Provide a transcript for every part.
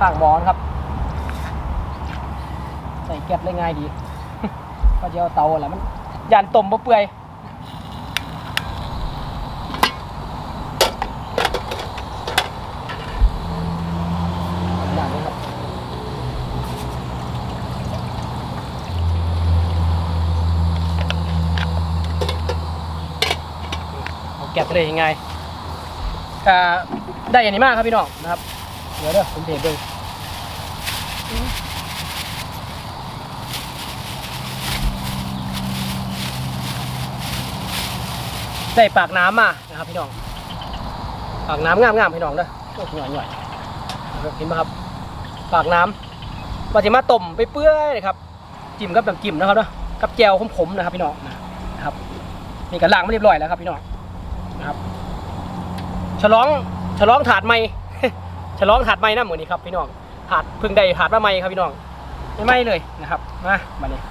ข้างหมอนครับ ใส่แก๊สได้ง่ายดีก็จะเอาเตาแหละมันยานต้มบ่เปื่อยเอาแก๊สไปเลยยังไงได้อย่างนี้มากครับพี่น้องนะครับ เดี๋ยวเด้อผมเทเบิ่ง ใส่ปากน้ำมานะครับพี่น้อง ปากน้ำงามๆพี่น้องเด้อโอ้ยหน่อยๆนะครับเห็นไหมครับ ปากน้ำว่าจะมาต้มไปเปื่อยเลยครับ จิ้มกับน้ำจิ้มนะครับเนาะกับแจวขมๆนะครับพี่น้องนะครับนี่ก็ล้างมาเรียบร้อยแล้วครับพี่น้องนะครับ ฉลองฉลองถาดใหม่ฉลองถาดใหม่นะเหมือนนี้ครับพี่น้องถาดพิ่งได้ถาดมาใหม่ครับพี่น้องไม่ไหมเลยนะครับมามาเนี่ย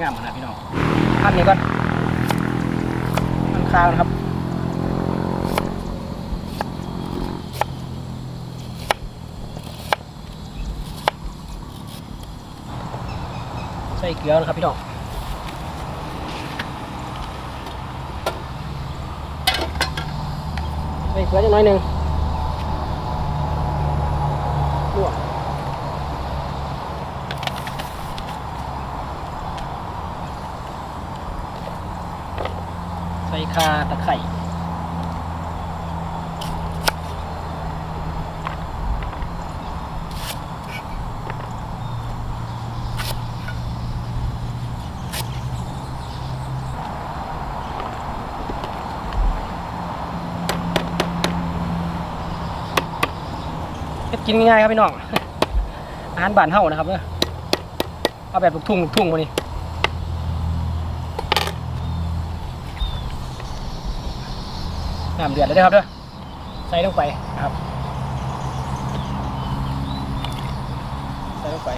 งามขนาดพี่น้องขั้นนี้ก่อนขั้นข้าวนะครับใส่เกลือนะครับพี่น้องใส่เกลือจักหน่อยหนึ่งลวกใส่ คาตะไคร่เฮ็ดกินง่ายครับพี่น้องอาหารบ้านเฮานะครับเด้อเอาแบบลูกทุ่งลูกทุ่งมานี่ น้ำเดือดเลยนะครับเด้อใส่ลงไปนะครับ ใส่ลงไป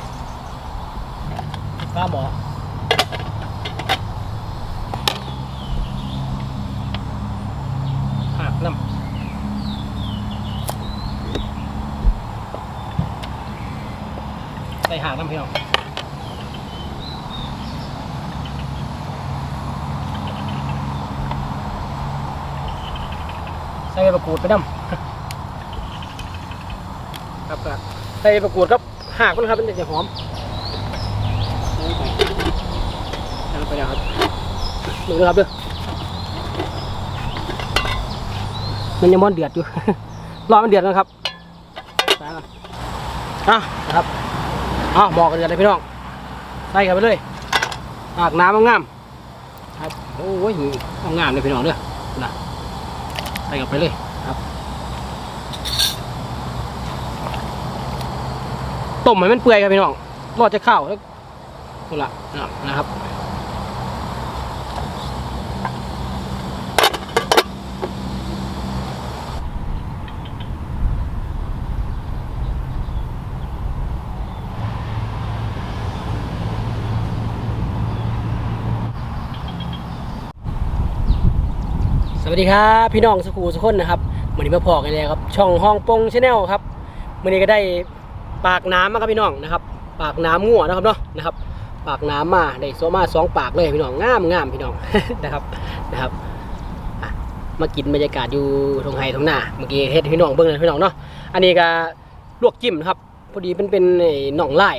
ข้าหมอหักน้ำใส่หางน้ำเพี่น้อง ใส่ใบประกูดไปน้ำครับก็ใส่ใบประกูดครับหากมันครับมันจะหอมใส่ไปใส่ลงไปแล้วครับดูนะครับเด้อมันยังมอนเดือดอยู่ รอมันเดือดนะครับใส่ก่อนอะนะครับอ้าวบอกกันเดือดเลยพี่น้อง ใส่กันไปเลยหากน้ำงามครับ โอ้ยงามเลยพี่น้องเด้อ ใส่กันไปเลยครับต้มให้มันเปื่อยครับพี่น้องรอดจะเข้าแล้วนี่ละนะครับ สวัสดีครับพี่น้องสกูสุกคนนะครับวันนี้มาพอกันเลยครับ ช่องห้องปงชาแนลครับวันนี้ก็ได้ปากน้ำมาครับพี่น้องนะครับ ปากน้ำงัวนะครับเนาะนะครับ ปากน้ำมาได้โซมาสองปากเลยพี่น้องงามงามพี่น้องนะครับนะครับมากินบรรยากาศอยู่ตรงไฮตรงหน้าเมื่อกี้เฮ็ดพี่น้องเบิ่งเลยพี่น้องเนาะอันนี้ก็ลวกจิ้มนะครับพอดีเป็นเป็นไอ้หน่องไล่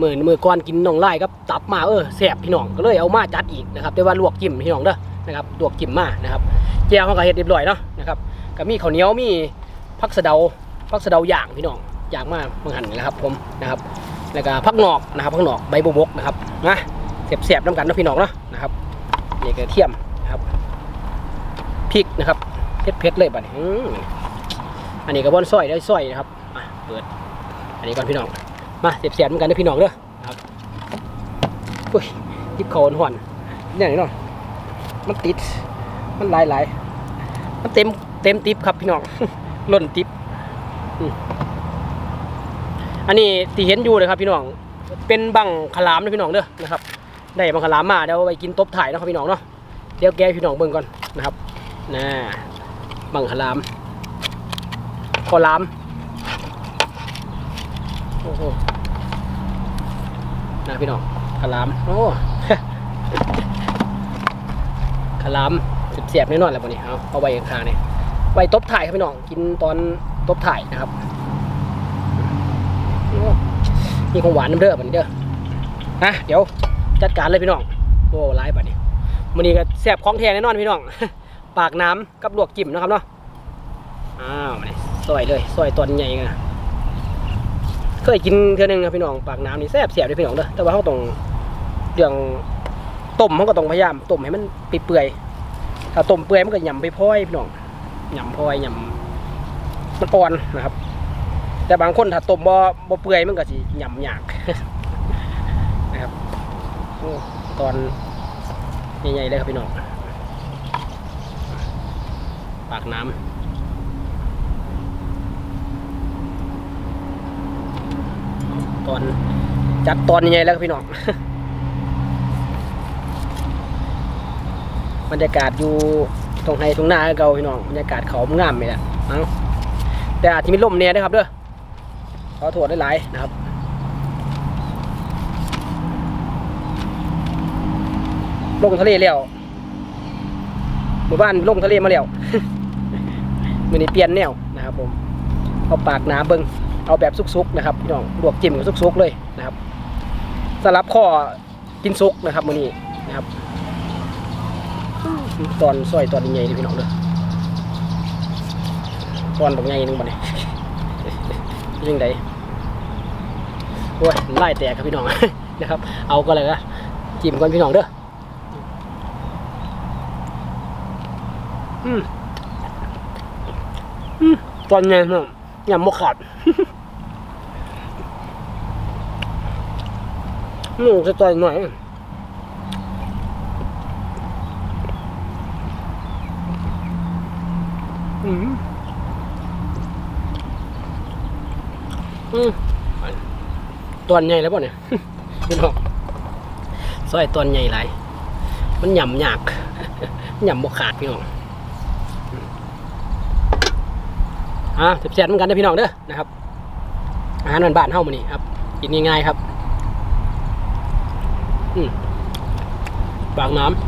มือมือก่อนกินหน่องไล่ครับตับมาเออแซ่บพี่น้องก็เลยเอามาจัดอีกนะครับแต่ว่าลวกจิ้มพี่น้องเด้อนะครับลวกจิ้มมานะครับ แก้วเขาก็เฮ็ดเรียบร้อยเนาะนะครับก็มีข้าวเหนียวมีผักสะเดาผักสะเดาย่างพี่น้องย่างมาเมื่อหันนะครับผมนะครับแล้วก็ผักหนอกนะครับผักหนอกใบบวบกนะครับนะเสียบๆน้ำกันนะพี่น้องเนาะนะครับนี่กระเทียมนะครับพริกนะครับเผ็ดๆเลยบัดนี้อืมอันนี้ก็บอนซอยได้ซอยนะครับอะเปิดอันนี้ก่อนพี่น้องมาเสียบๆน้ำกันนะพี่น้องเด้อนะครับอุ้ยยิบเขาหอนเนี่ยนี่เนาะมันติดมันหลายหลายๆ มันเต็มเต็มติปครับพี่น้องล่นติปอันนี้ที่เห็นอยู่เลยครับพี่น้อง เป็นบังขลามนะพี่น้องเด้อนะครับ ได้บังขลามมาเดี๋ยวไปกินตบถ่ายนะครับพี่น้องเนาะเดี๋ยวแก้พี่น้องเบิ่งก่อนนะครับน่าบังขลามขอลามโอ้โหนะพี่น้องขลามโอ้ขลาม เสียบแน่นอนแหละวันนี้เอาเอาไว้ข้างๆนี่ไว้ตบถ่ายครับพี่น้องกินตอนตบถ่ายนะครับนี่ของหวานน้ำเด้อบันเด้อฮะเดี๋ยวจัดการเลยพี่น้องโอ้ร้ายบัดนี้มันนี้ก็แสบของแท้แน่นอนพี่น้อง ปากน้ำกับลวกจิ้มนะครับเนาะอ้าวมานี่ซอยเลยซอยตอนใหญ่ไงเคยกินเทื่อนึงครับพี่น้องปากน้ำนี่แซ่บเสียบเลยพี่น้องเด้อแต่ว่าเขาต้องเรื่องต้มเขาก็ต้องพยายามต้มให้มันเปื่อย ถ้าต้มเปื่อยมันก็ย่ำไปพ้อยพี่น้องย่ำพ้อยย่ำมันอ่อนนะครับ แต่บางคนถ้าต้มบ่บ่เปื่อยมันก็สิย่ำยากนะครับตอนใหญ่ๆเลยครับพี่น้องปากน้ำตอนจัดตอนใหญ่ๆแล้วครับพี่น้อง บรรยากาศอยู่ตรงไฮตรงหน้าเก่าพี่น้องบรรยากาศเขางามไปแหละเอ้าแต่อาจจะมีลมเนี่ยนะครับเด้อขอโทษหลายนะครับลงทะเลแล้วหมู่บ้านลงทะเลมาแล้วมือนี้เปลี่ยนแนวนะครับผมเอาปากหนาเบิงเอาแบบซุกๆนะครับพี่น้องลวกจิ้มกับซุกๆเลยนะครับสลับข้อกินซุกนะครับมือนี้นะครับ ตอนซอยตอนใหญ่เลยพี่น้องเด้อตอนแบบใหญ่หนึงบ่เนี่ยยังไงโอ้ยไล่แตกครับพี่น้องนะครับ เอาก็เลยนะจิ้มก่อนพี่น้องเด้ออืมอืมตอนไงเนี่ยำมกขาดอืมจะต่อยหน่อย อืมอืมตอนใหญ่แล้วป่ะเนี่ยพี่น้องซอยตอนใหญ่หลายมันหย่ำยากหย่ำบกขาดพี่น้องอ่าเสียบๆเหมือนกันนะพี่น้องเด้อนะครับอาหารบ้านๆเฮ้ามานี่ครับกินง่ายๆครับอืมบางน้ำ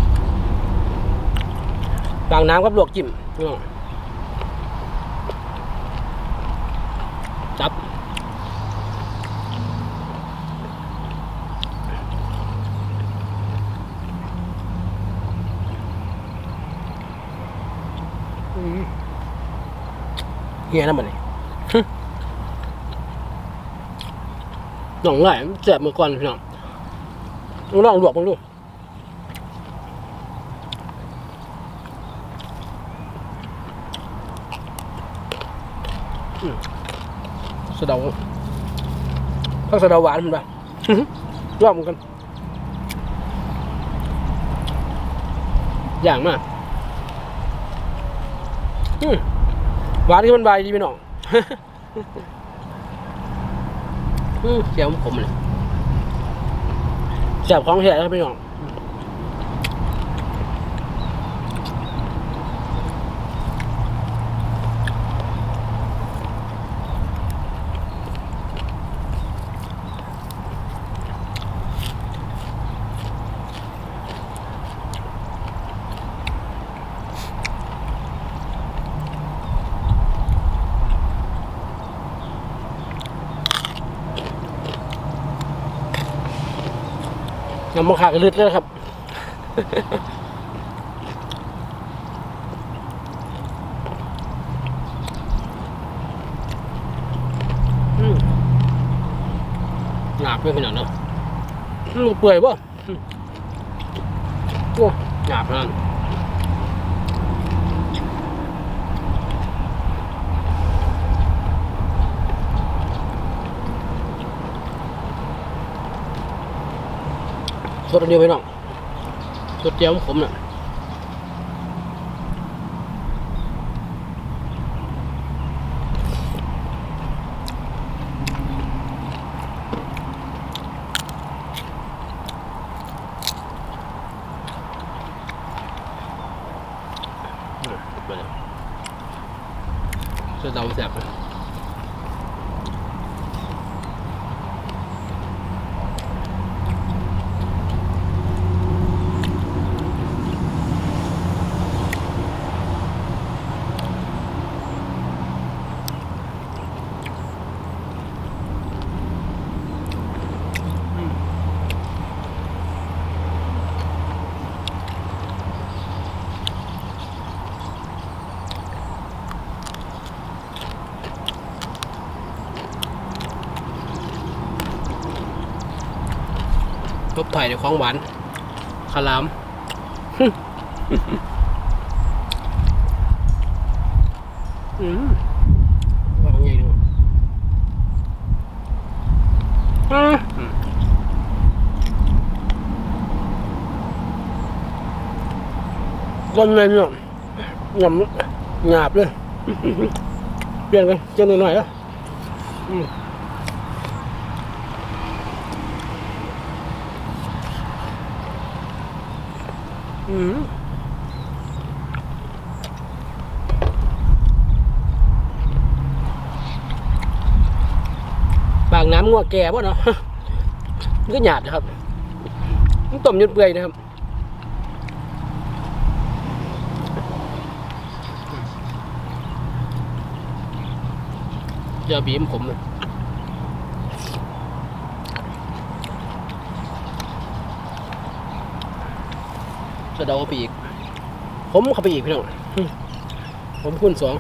บางน้ำกับลวกจิ้มพี่น้องจับ อืม เฮียนะมันนี่หนองไหลเจ็บมือก่อนพี่น้องลองลองลวกมันดูสะเดาพักสะเดาหวานมันปะฮึลองมันกัน อย่างมาก อืม หวานที่มันใบดีพี่น้องอืมเสียวผมเลยแสบของแท้ครับพี่น้อง น้ำมะขากลึดเลยครับหยาบด้วยพี่น้องเนาะลูกเปื่อยป่ะโอ้หยาบนั่น สดอันเดียวพี่น้องสดเดียวของผมน่ะอืมไปเลยสดเดาแซ่บเลย ล บถ่ายในของหวานขาวหลามอืมว่าของดีกว่าอืมก้นเลยเนี่ยหยำหยาบเลยเปลี่ยนกันเจียนหน่อยๆอะอืมอืม ปากน้ำงัวแก่ป่ะเนาะมันก็หยาดนะครับมันต้มยุดเปื่อยนะครับเจอบีมผมเลย จะเดาไปอีก ผมเข้าไปอีกพี่น้องผมคุณสอง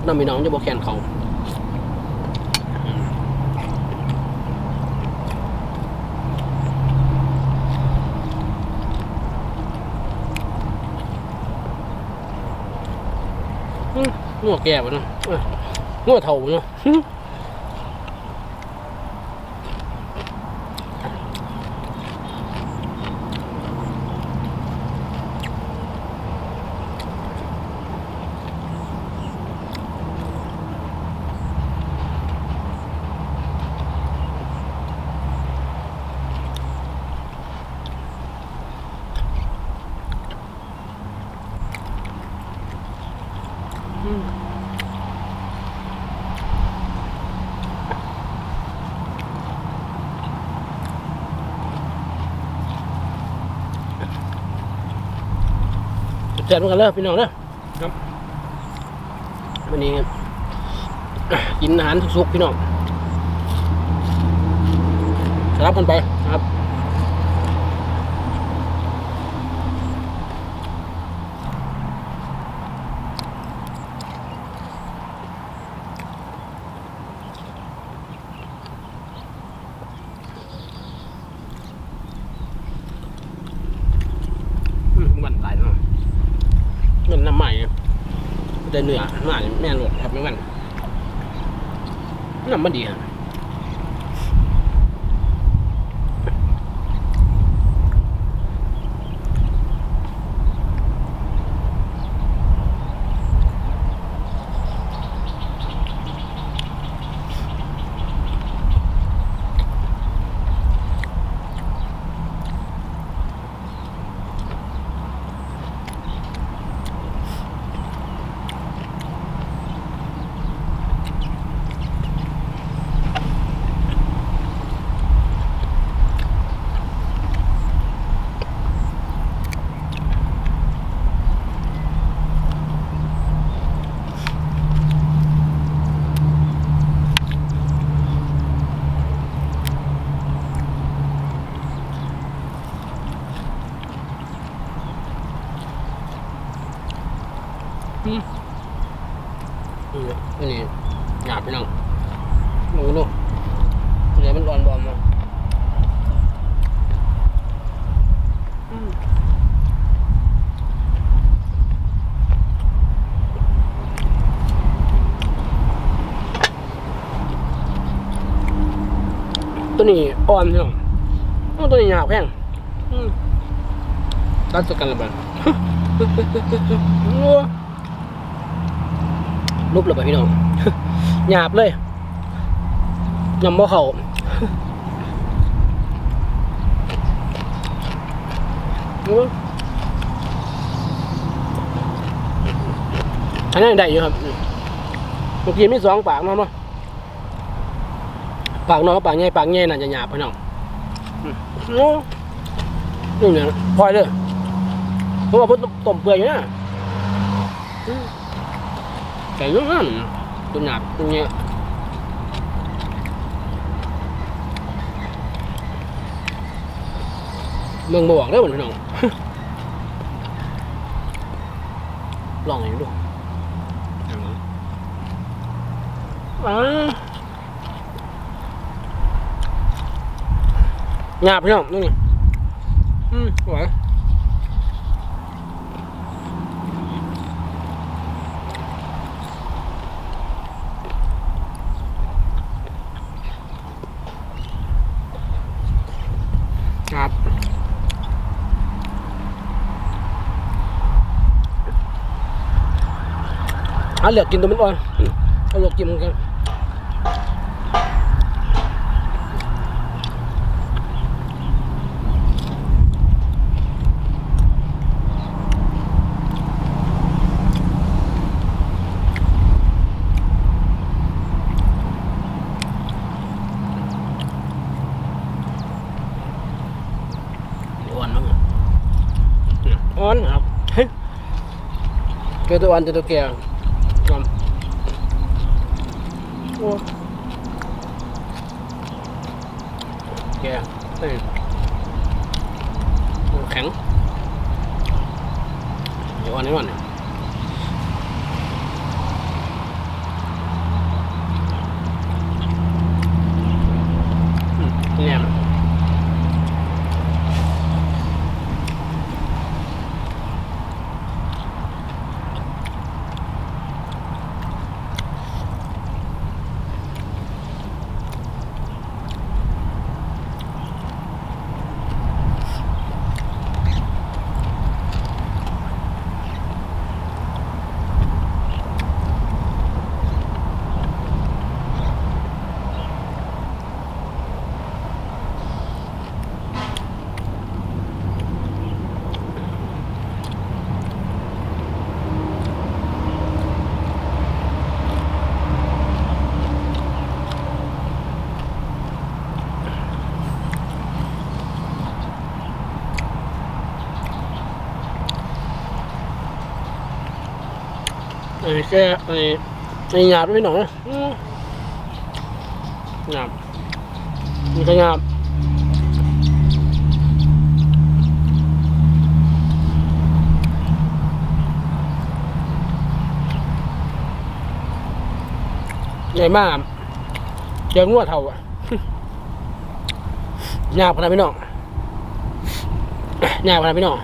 ดน้ำมีน้องจะบอกแขนเขางัวแก่ปะเนาะงัวเท่าเนาะ ซ่บเหมือนกันเลยพี่น้องเนอะครับวันนี้กินอาหารสุกๆพี่น้องสลับกันไปนะครับ อืมมันหลายเนาะเงินน้ำใหม่ ได้เนื้อหน่าแม่นหลดครับแม่มันน้ำมันดีครับมอืมอันนี้ หยาบพี่น้องดูดูเนื้อมันร้อนบอมมาอืมตัวนี้อ่อนพี่น้องโอ้ตัวนี้หยาบแพงอืมตัดสกันละบันรูปเลยไปพี่น้อง หยาบเลยยำบ่เขาอันนั้นได้อยู่ครับเมื่อกี้มีสองปากเนาะเนาะปากน้อยกับปากใหญ่ปากใหญ่น่าจะหยาบพี่น้องโอ้นี่เนี่ยพอยเลยเพราะว่าเพิ่นต้มเปื่อยอยู่นะอืมไก่เยอะมาก ตัวหยาบตัวเนี้ยเมืองบวกได้หมือนพี่น้องลองหน่อยดูหยาบพี่น้องนี่อืมสวยครับอะ เหลือกกินตัวมันอ่อนเอาเหลือกกินมันกันอ่อนมั้งอะอ่อนครับเฮ้ยเจอตัวอ่อนเจอตัวแก่ก่อน โอ้แก่เฮ้ยแข็งเดี๋ยวอันนิดหน่อนเนี่ยอืมเนี่ยมัน ไอ้แค่ไอ้ไอ้หยาบด้วยหน่อยนะอืมหยาบมันก็หยาบใหญ่มากเจองวดเท่าอะหยาบขนาดพี่น้องหยาบขนาดพี่น้อง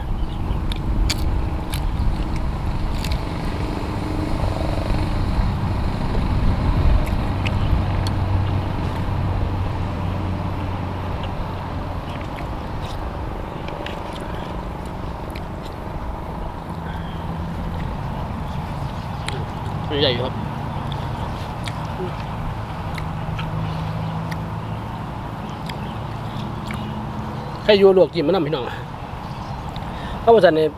ใหญ่อยู่ครับให้ยูลวกกินมันนำพี่น้องข้ามาสันเนี่ย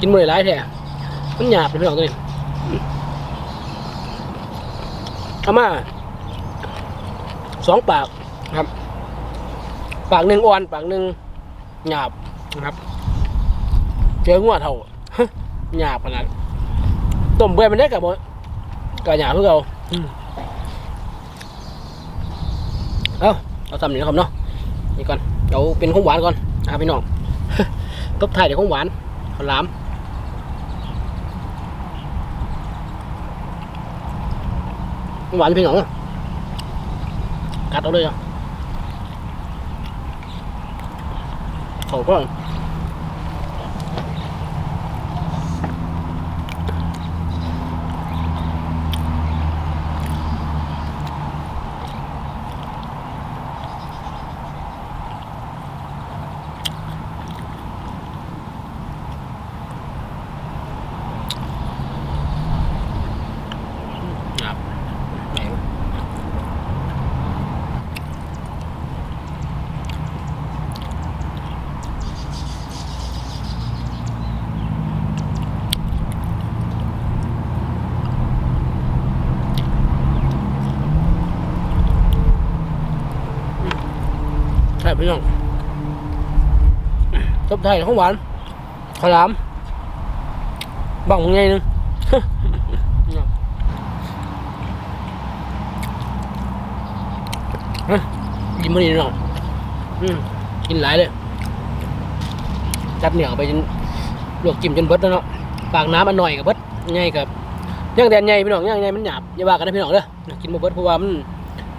กินมือหลายแท้มันหยาบเลยพี่น้องตัวนี้เอามาสองปากครับ ปากหนึ่งอ่อน ปากหนึ่งหยาบนะครับ เจองัวเท่า หยาบขนาดต้มเบื่อมันได้กับบ่กับหยาบพื่อเอาเอาเอาทำนี่นะครับเนาะนี่ก่อนเอาเป็นของหวานก่อนนะพี่น้องตบไทยเดี๋ยวของหวานข้าวหลามของหวานพี่น้องกัดเอาเลยอะเขาก็ ครับไหนวะ ช่ พี่น้องตบไทยของหวานขาวหลามบังไงนึงฮะกินมื้อนี้เนาะอืมกินหลายเลย จัดเหนียวไปจนลวกจิ้มจนเบิดแล้วเนาะปากน้ำอันหน่อยกับเบิดใหญ่กับย่างแดนใหญ่พี่น้องย่างใหญ่มันหยาบอย่าว่ากันนะพี่น้องเด้อกินบ่เบิดเพราะว่ามัน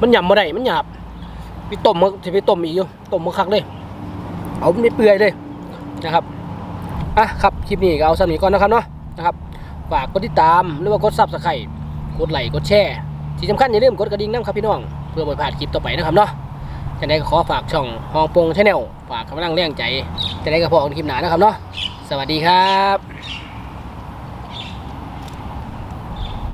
มันหยำบ่ได้มันหยาบ ไปต้มมาสิไปต้มอีกอยู่ต้มมาคักเลย เอาไม่เปื่อยเลยนะครับอะครับคลิปนี้ก็เอาสำนีก่อนนะครับเนาะนะครับฝากกดติดตามหรือว่ากดซับสไครต์กดไลค์กดแชร์ที่สำคัญอย่าลืมกดกระดิ่งน้ำครับพี่น้องเพื่อบ่พลาดคลิปต่อไปนะครับเนาะจะได้ก็ขอฝากช่องฮองปงชาแนลฝากกำลังแรงใจจะได้กระเพาะกันคลิปหนานะครับเนาะสวัสดีครับ